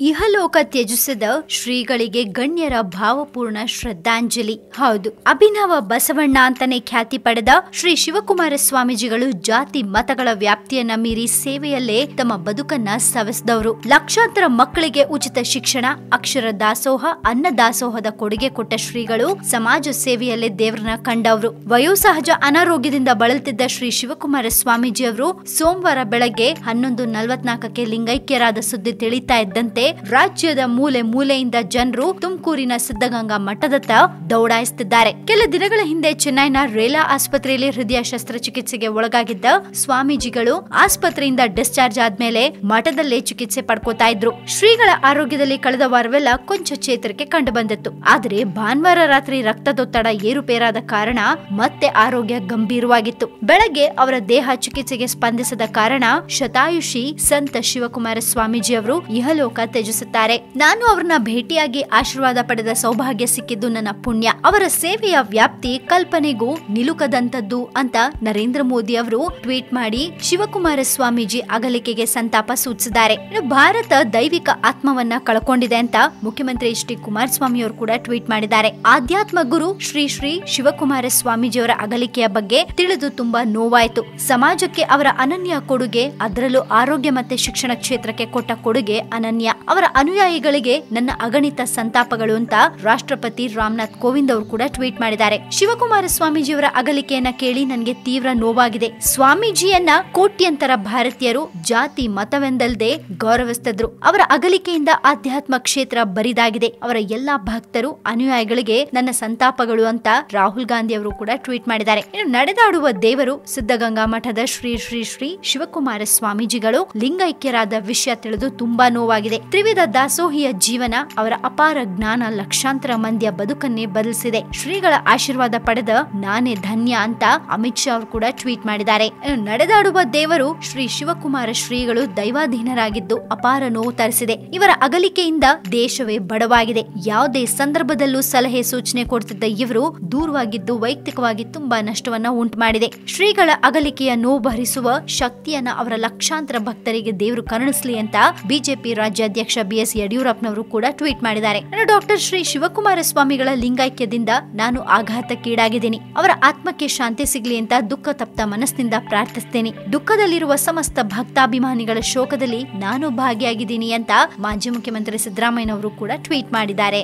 ಇಹಲೋಕ ತ್ಯಜಿಸಿದ ಶ್ರೀಗಳಿಗೆ ಗಣ್ಯರ ಭಾವಪೂರ್ಣ ಶ್ರದ್ಧಾಂಜಲಿ. ಹೌದು, ಅಭಿನವ ಬಸವಣ್ಣ ಅಂತಾನೆ ಖ್ಯಾತಿ ಪಡೆದ ಶ್ರೀ ಶಿವಕುಮಾರ ಸ್ವಾಮೀಜಿಗಳು ಜಾತಿ ಮತಗಳ ವ್ಯಾಪ್ತಿಯನ್ನ ಮೀರಿ ಸೇವೆಯಲ್ಲೇ ತಮ್ಮ ಬದುಕನ್ನ ಸವೆಸಿದವರು. ಲಕ್ಷಾಂತರ ಮಕ್ಕಳಿಗೆ ಉಚಿತ ಶಿಕ್ಷಣ, ಅಕ್ಷರ ದಾಸೋಹ, ಅನ್ನ ದಾಸೋಹದ ಕೊಡುಗೆ ಕೊಟ್ಟ ಶ್ರೀಗಳು ಸಮಾಜ ಸೇವೆಯಲ್ಲೇ ದೇವರನ್ನ ಕಂಡವರು. ವಯೋಸಹಜ ಅನಾರೋಗ್ಯದಿಂದ ಬಳಲುತ್ತಿದ್ದ ಶ್ರೀ ಶಿವಕುಮಾರ ಸ್ವಾಮೀಜಿಯವರು ಸೋಮವಾರ ಬೆಳಗ್ಗೆ ಹನ್ನೊಂದು ನಲವತ್ನಾಲ್ಕಕ್ಕೆ ಲಿಂಗೈಕ್ಯರಾದ ಸುದ್ದಿ ತಿಳಿತಾ ಇದ್ದಂತೆ ರಾಜ್ಯದ ಮೂಲೆ ಮೂಲೆಯಿಂದ ಜನರು ತುಮಕೂರಿನ ಸಿದ್ಧಗಂಗಾ ಮಠದತ್ತ ದೌಡಾಯಿಸುತ್ತಿದ್ದಾರೆ. ಕೆಲ ದಿನಗಳ ಹಿಂದೆ ಚೆನ್ನೈನ ರೇಲಾ ಆಸ್ಪತ್ರೆಯಲ್ಲಿ ಹೃದಯ ಶಸ್ತ್ರಚಿಕಿತ್ಸೆಗೆ ಒಳಗಾಗಿದ್ದ ಸ್ವಾಮೀಜಿಗಳು ಆಸ್ಪತ್ರೆಯಿಂದ ಡಿಸ್ಚಾರ್ಜ್ ಆದ್ಮೇಲೆ ಮಠದಲ್ಲೇ ಚಿಕಿತ್ಸೆ ಪಡ್ಕೋತಾ ಇದ್ರು. ಶ್ರೀಗಳ ಆರೋಗ್ಯದಲ್ಲಿ ಕಳೆದ ವಾರವೆಲ್ಲ ಕೊಂಚ ಚೇತರಿಕೆ ಕಂಡು ಬಂದಿತ್ತು ಆದರೆ ಭಾನುವಾರ ರಾತ್ರಿ ರಕ್ತದೊತ್ತಡ ಏರುಪೇರಾದ ಕಾರಣ ಮತ್ತೆ ಆರೋಗ್ಯ ಗಂಭೀರವಾಗಿತ್ತು. ಬೆಳಗ್ಗೆ ಅವರ ದೇಹ ಚಿಕಿತ್ಸೆಗೆ ಸ್ಪಂದಿಸದ ಕಾರಣ ಶತಾಯುಷಿ ಸಂತ ಶಿವಕುಮಾರ ಸ್ವಾಮೀಜಿ ಅವರು ಇಹಲೋಕ ತ್ಯಜಿಸುತ್ತಾರೆ ನಾನು ಅವರನ್ನ ಭೇಟಿಯಾಗಿ ಆಶೀರ್ವಾದ ಪಡೆದ ಸೌಭಾಗ್ಯ ಸಿಕ್ಕಿದ್ದು ನನ್ನ ಪುಣ್ಯ. ಅವರ ಸೇವೆಯ ವ್ಯಾಪ್ತಿ ಕಲ್ಪನೆಗೂ ನಿಲುಕದಂತದ್ದು ಅಂತ ನರೇಂದ್ರ ಮೋದಿ ಅವರು ಟ್ವೀಟ್ ಮಾಡಿ ಶಿವಕುಮಾರ ಸ್ವಾಮೀಜಿ ಅಗಲಿಕೆಗೆ ಸಂತಾಪ ಸೂಚಿಸಿದ್ದಾರೆ. ಭಾರತ ದೈವಿಕ ಆತ್ಮವನ್ನ ಕಳ್ಕೊಂಡಿದೆ ಅಂತ ಮುಖ್ಯಮಂತ್ರಿ ಎಚ್ ಡಿ ಕುಮಾರಸ್ವಾಮಿ ಅವರು ಕೂಡ ಟ್ವೀಟ್ ಮಾಡಿದ್ದಾರೆ. ಆಧ್ಯಾತ್ಮ ಗುರು ಶ್ರೀ ಶ್ರೀ ಶಿವಕುಮಾರ ಸ್ವಾಮೀಜಿಯವರ ಅಗಲಿಕೆಯ ಬಗ್ಗೆ ತಿಳಿದು ತುಂಬಾ ನೋವಾಯಿತು. ಸಮಾಜಕ್ಕೆ ಅವರ ಅನನ್ಯ ಕೊಡುಗೆ, ಅದರಲ್ಲೂ ಆರೋಗ್ಯ ಮತ್ತೆ ಶಿಕ್ಷಣ ಕ್ಷೇತ್ರಕ್ಕೆ ಕೊಟ್ಟ ಕೊಡುಗೆ ಅನನ್ಯ. ಅವರ ಅನುಯಾಯಿಗಳಿಗೆ ನನ್ನ ಅಗಣಿತ ಸಂತಾಪಗಳು ಅಂತ ರಾಷ್ಟ್ರಪತಿ ರಾಮನಾಥ್ ಕೋವಿಂದ್ ಅವರು ಕೂಡ ಟ್ವೀಟ್ ಮಾಡಿದ್ದಾರೆ. ಶಿವಕುಮಾರ ಸ್ವಾಮೀಜಿಯವರ ಅಗಲಿಕೆಯನ್ನ ಕೇಳಿ ನನಗೆ ತೀವ್ರ ನೋವಾಗಿದೆ. ಸ್ವಾಮೀಜಿಯನ್ನ ಕೋಟ್ಯಂತರ ಭಾರತೀಯರು ಜಾತಿ ಮತವೆಂದಲ್ಲದೆ ಗೌರವಿಸ್ತಿದ್ರು. ಅವರ ಅಗಲಿಕೆಯಿಂದ ಆಧ್ಯಾತ್ಮ ಕ್ಷೇತ್ರ ಬರಿದಾಗಿದೆ. ಅವರ ಎಲ್ಲಾ ಭಕ್ತರು, ಅನುಯಾಯಿಗಳಿಗೆ ನನ್ನ ಸಂತಾಪಗಳು ಅಂತ ರಾಹುಲ್ ಗಾಂಧಿ ಅವರು ಕೂಡ ಟ್ವೀಟ್ ಮಾಡಿದ್ದಾರೆ. ಇನ್ನು ನಡೆದಾಡುವ ದೇವರು ಸಿದ್ಧಗಂಗಾ ಮಠದ ಶ್ರೀ ಶ್ರೀ ಶ್ರೀ ಶಿವಕುಮಾರ ಸ್ವಾಮೀಜಿಗಳು ಲಿಂಗೈಕ್ಯರಾದ ವಿಷಯ ತಿಳಿದು ತುಂಬಾ ನೋವಾಗಿದೆ. ತ್ರಿವಿಧ ದಾಸೋಹಿಯ ಜೀವನ ಅವರ ಅಪಾರ ಜ್ಞಾನ ಲಕ್ಷಾಂತರ ಮಂದಿಯ ಬದುಕನ್ನೇ ಬದಲಿಸಿದೆ. ಶ್ರೀಗಳ ಆಶೀರ್ವಾದ ಪಡೆದ ನಾನೇ ಧನ್ಯ ಅಂತ ಅಮಿತ್ ಶಾ ಅವರು ಕೂಡ ಟ್ವೀಟ್ ಮಾಡಿದ್ದಾರೆ. ನಡೆದಾಡುವ ದೇವರು ಶ್ರೀ ಶಿವಕುಮಾರ ಶ್ರೀಗಳು ದೈವಾಧೀನರಾಗಿದ್ದು ಅಪಾರ ನೋವು ತರಿಸಿದೆ. ಇವರ ಅಗಲಿಕೆಯಿಂದ ದೇಶವೇ ಬಡವಾಗಿದೆ. ಯಾವುದೇ ಸಂದರ್ಭದಲ್ಲೂ ಸಲಹೆ ಸೂಚನೆ ಕೊಡ್ತಿದ್ದ ಇವರು ದೂರವಾಗಿದ್ದು ವೈಯಕ್ತಿಕವಾಗಿ ತುಂಬಾ ನಷ್ಟವನ್ನ ಉಂಟು ಮಾಡಿದೆ ಶ್ರೀಗಳ ಅಗಲಿಕೆಯ ನೋವು ಭರಿಸುವ ಶಕ್ತಿಯನ್ನ ಅವರ ಲಕ್ಷಾಂತರ ಭಕ್ತರಿಗೆ ದೇವರು ಕರುಣಿಸಲಿ ಅಂತ ಬಿಜೆಪಿ ರಾಜ್ಯಾಧ್ಯಕ್ಷ ಬಿಎಸ್ ಯಡಿಯೂರಪ್ಪನವರು ಕೂಡ ಟ್ವೀಟ್ ಮಾಡಿದ್ದಾರೆ. ಡಾಕ್ಟರ್ ಶ್ರೀ ಶಿವಕುಮಾರ ಸ್ವಾಮಿಗಳ ಲಿಂಗೈಕ್ಯದಿಂದ ನಾನು ಆಘಾತಕ್ಕೀಡಾಗಿದ್ದೀನಿ. ಅವರ ಆತ್ಮಕ್ಕೆ ಶಾಂತಿ ಸಿಗಲಿ ಅಂತ ದುಃಖ ತಪ್ತ ಮನಸ್ಸಿನಿಂದ ಪ್ರಾರ್ಥಿಸ್ತೇನೆ. ದುಃಖದಲ್ಲಿರುವ ಸಮಸ್ತ ಭಕ್ತಾಭಿಮಾನಿಗಳ ಶೋಕದಲ್ಲಿ ನಾನು ಭಾಗಿಯಾಗಿದ್ದೀನಿ ಅಂತ ಮಾಜಿ ಮುಖ್ಯಮಂತ್ರಿ ಸಿದ್ದರಾಮಯ್ಯನವರು ಕೂಡ ಟ್ವೀಟ್ ಮಾಡಿದ್ದಾರೆ.